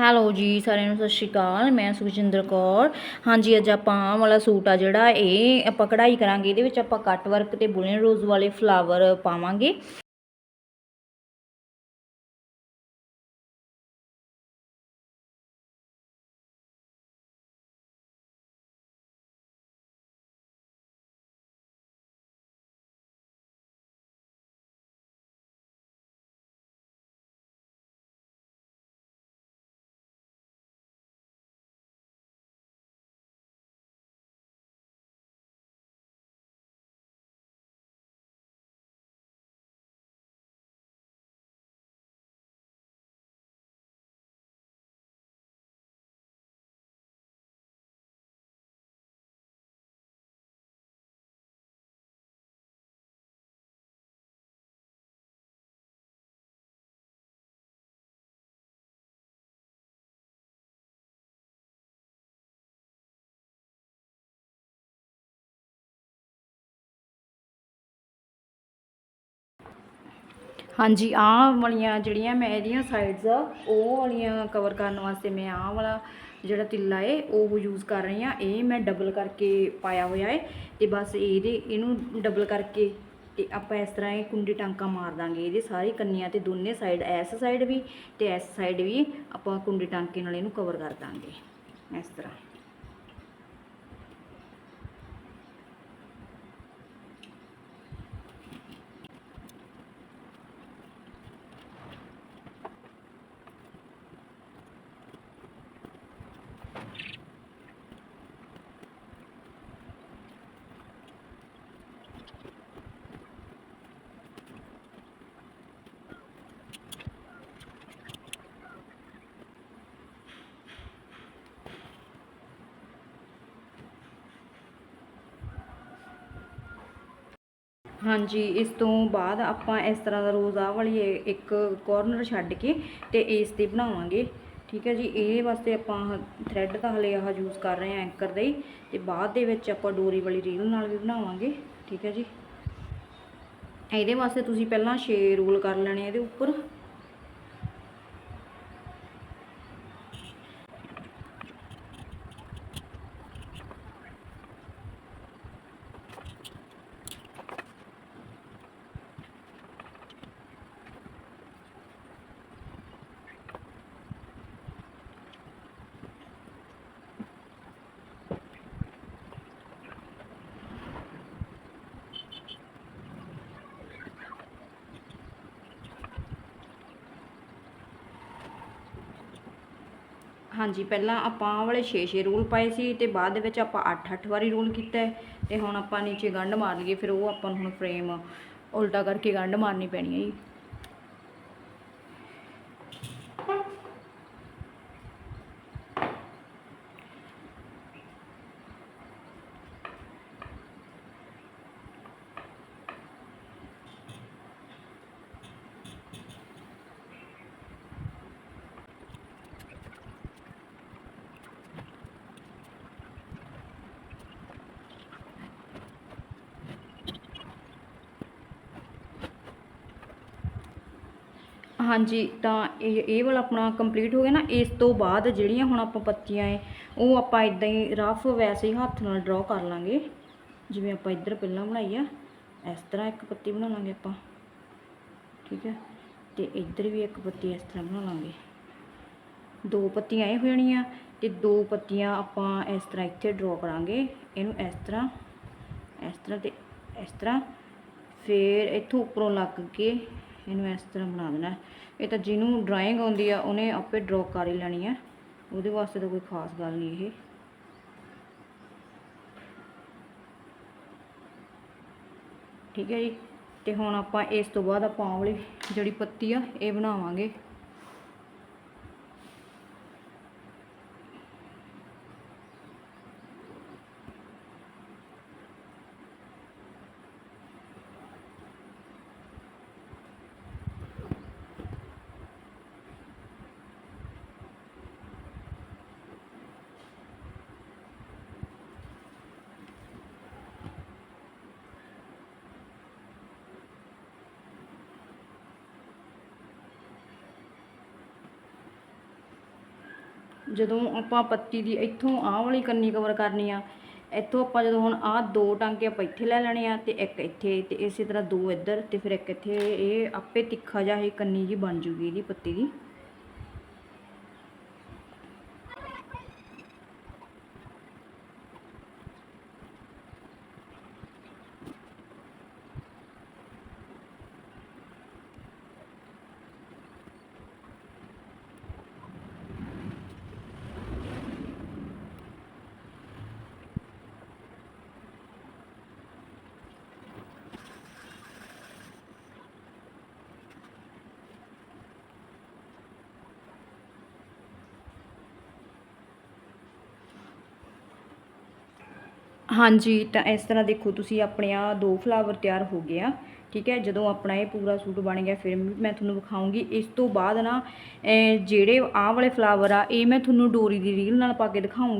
Hello ਜੀ, ਸਾਰਿਆਂ ਨੂੰ ਸਤਿ ਸ਼੍ਰੀ ਅਕਾਲ, ਮੈਂ ਸੁਖਜਿੰਦਰ ਕੌਰ। ਹਾਂਜੀ, ਅੱਜ ਆਪਾਂ ਆਹ ਵਾਲਾ ਸੂਟ ਆ ਜਿਹੜਾ, ਇਹ ਆਪਾਂ ਕਢਾਈ ਕਰਾਂਗੇ, ਇਹਦੇ ਵਿੱਚ ਆਪਾਂ ਕੱਟ ਵਰਕ ਤੇ ਬੁਲਨ ਰੋਜ਼ ਵਾਲੇ ਫਲਾਵਰ ਪਾਵਾਂਗੇ। ਹਾਂਜੀ, ਆਹ ਵਾਲੀਆਂ ਜਿਹੜੀਆਂ ਮੈਂ ਇਹਦੀਆਂ ਸਾਈਡਸ ਆ, ਉਹ ਵਾਲੀਆਂ ਕਵਰ ਕਰਨ ਵਾਸਤੇ ਮੈਂ ਆਹ ਵਾਲਾ ਜਿਹੜਾ ਤਿੱਲਾ ਏ, ਉਹ ਯੂਜ਼ ਕਰ ਰਹੀ ਆ ਇਹ ਮੈਂ ਡਬਲ ਕਰਕੇ ਪਾਇਆ ਹੋਇਆ ਏ ਤੇ ਬਸ ਇਹਦੇ, ਇਹਨੂੰ ਡਬਲ ਕਰਕੇ ਤੇ ਆਪਾਂ ਇਸ ਤਰ੍ਹਾਂ ਇਹ ਕੁੰਡੀ ਟਾਂਕਾ ਮਾਰ ਦਾਂਗੇ। ਇਹਦੇ ਸਾਰੇ ਕੰਨੀਆਂ ਤੇ ਦੋਨੇ ਸਾਈਡ ਐਸ ਸਾਈਡ ਵੀ ਤੇ ਇਸ ਸਾਈਡ ਵੀ ਆਪਾਂ ਕੁੰਡੀ ਟਾਂਕੇ ਨਾਲ ਇਹਨੂੰ ਕਵਰ ਕਰ ਦਾਂਗੇ। ਇਸ ਤਰ੍ਹਾਂ। ਹਾਂਜੀ, ਇਸ ਤੋਂ ਬਾਅਦ ਆਪਾਂ ਇਸ ਤਰ੍ਹਾਂ ਦਾ ਰੋਜ਼ ਆਹ ਵਾਲੀ ਇੱਕ ਕੋਰਨਰ ਛੱਡ ਕੇ ਤੇ ਇਸ ਤੇ ਬਣਾਵਾਂਗੇ। ਠੀਕ ਹੈ ਜੀ, ਇਹ ਵਾਸਤੇ ਆਪਾਂ ਥ੍ਰੈਡ ਤਾਂ ਹਲੇ ਆਹ ਯੂਜ਼ ਕਰ ਰਹੇ ਹਾਂ ਐਂਕਰ ਦਾ ਹੀ ਤੇ ਬਾਅਦ ਦੇ ਵਿੱਚ ਆਪਾਂ ਡੋਰੀ ਵਾਲੀ ਰੀਲ ਨਾਲ ਵੀ ਬਣਾਵਾਂਗੇ। ਠੀਕ ਹੈ ਜੀ। ਇਹਦੇ ਵਾਸਤੇ ਤੁਸੀਂ ਪਹਿਲਾਂ 6 ਰੋਲ ਕਰ ਲੈਣੇ ਇਹਦੇ ਉੱਪਰ। ਹਾਂਜੀ, ਪਹਿਲਾਂ ਆਪਾਂ ਆਹ ਵਾਲੇ 6-6 ਰੂਲ ਪਾਏ ਸੀ ਤੇ ਬਾਅਦ ਦੇ ਵਿੱਚ ਆਪਾਂ 8-8 ਵਾਰੀ ਰੂਲ ਕੀਤਾ ਹੈ ਤੇ ਹੁਣ ਆਪਾਂ ਨੀਚੇ ਗੰਢ ਮਾਰ ਲਈਏ, ਫਿਰ ਉਹ ਆਪਾਂ ਨੂੰ ਹੁਣ ਫਰੇਮ ਉਲਟਾ ਕਰਕੇ ਗੰਢ ਮਾਰਨੀ ਪੈਣੀ ਹੈ ਜੀ। ਹਾਂਜੀ, ਤਾਂ ਇਹ ਇਹ ਵਾਲਾ ਆਪਣਾ ਕੰਪਲੀਟ ਹੋ ਗਿਆ ਨਾ, ਇਸ ਤੋਂ ਬਾਅਦ ਜਿਹੜੀਆਂ ਹੁਣ ਆਪਾਂ ਪੱਤੀਆਂ ਏ, ਉਹ ਆਪਾਂ ਇਦਾਂ ਹੀ ਰਫ ਵੈਸੇ ਹੀ ਹੱਥ ਨਾਲ ਡਰਾ ਕਰ ਲਾਂਗੇ। ਜਿਵੇਂ ਆਪਾਂ ਇੱਧਰ ਪਹਿਲਾਂ ਬਣਾਈ ਆ, ਇਸ ਤਰ੍ਹਾਂ ਇੱਕ ਪੱਤੀ ਬਣਾ ਲਾਂਗੇ ਆਪਾਂ। ਠੀਕ ਹੈ? ਤੇ ਇੱਧਰ ਵੀ ਇੱਕ ਪੱਤੀ ਇਸ ਤਰ੍ਹਾਂ ਬਣਾ ਲਾਂਗੇ। ਦੋ ਪੱਤੀਆਂ ਇਹ ਹੋ ਜਾਣੀਆਂ ਤੇ ਦੋ ਪੱਤੀਆਂ ਆਪਾਂ ਇਸ ਤਰ੍ਹਾਂ ਇੱਥੇ ਡਰਾ ਕਰਾਂਗੇ। ਇਹਨੂੰ ਇਸ ਤਰ੍ਹਾਂ ਇਸ ਤਰ੍ਹਾਂ ਤੇ ਇਸ ਤਰ੍ਹਾਂ, ਫਿਰ ਇੱਥੋਂ ਉੱਪਰੋਂ ਲੱਗ ਕੇ ਇਹਨੂੰ ਇਸ ਤਰ੍ਹਾਂ ਬਣਾ ਦੇਣਾ ਇਹ ਤਾਂ ਜਿਹਨੂੰ ਡਰਾਇੰਗ ਆਉਂਦੀ ਆ, ਉਹਨੇ ਆਪੇ ਡਰਾ ਕਰ ਹੀ ਲੈਣੀ ਆ ਉਹਦੇ ਵਾਸਤੇ ਤਾਂ ਕੋਈ ਖਾਸ ਗੱਲ ਨਹੀਂ ਇਹ। ਠੀਕ ਹੈ ਜੀ। ਤੇ ਹੁਣ ਆਪਾਂ ਇਸ ਤੋਂ ਬਾਅਦ ਆਪਾਂ ਆਹ ਵਾਲੀ ਜਿਹੜੀ ਪੱਤੀ ਆ, ਇਹ ਬਣਾਵਾਂਗੇ। ਜਦੋਂ ਆਪਾਂ ਪੱਤੀ ਦੀ ਇੱਥੋਂ ਆਹ ਵਾਲੀ ਕੰਨੀ ਕਵਰ ਕਰਨੀ ਆ, ਇੱਥੋਂ ਆਪਾਂ ਜਦੋਂ ਹੁਣ ਆਹ ਦੋ ਟਾਂਕੇ ਆਪਾਂ ਇੱਥੇ ਲੈ ਲੈਣੇ ਆ ਤੇ ਇੱਕ ਇੱਥੇ ਤੇ ਇਸੇ ਤਰ੍ਹਾਂ ਦੋ ਇੱਧਰ ਤੇ ਫਿਰ ਇੱਕ ਇੱਥੇ ਇਹ ਆਪੇ ਤਿੱਖਾ ਜਿਹਾ ਇਹ ਕੰਨੀ ਜੀ ਬਣ ਜੂਗੀ ਇਹਦੀ ਪੱਤੀ ਦੀ। ਹਾਂਜੀ, ਤਾਂ ਇਸ ਤਰ੍ਹਾਂ ਦੇਖੋ, ਤੁਸੀਂ ਆਪਣੇ ਆ ਦੋ ਫਲਾਵਰ ਤਿਆਰ ਹੋ ਗਏ ਆ, ਠੀਕ ਹੈ? ਜਦੋਂ ਆਪਣਾ ਇਹ ਪੂਰਾ ਸੂਟ ਬਣ ਗਿਆ, ਫਿਰ ਮੈਂ ਤੁਹਾਨੂੰ ਵਿਖਾਉਂਗੀ। ਇਸ ਤੋਂ ਬਾਅਦ ਨਾ ਜਿਹੜੇ ਆਹ ਵਾਲੇ ਫਲਾਵਰ ਆ, ਇਹ ਮੈਂ ਤੁਹਾਨੂੰ ਡੋਰੀ ਦੀ ਰੀਲ ਨਾਲ ਪਾ ਕੇ ਦਿਖਾਉਂਗੀ।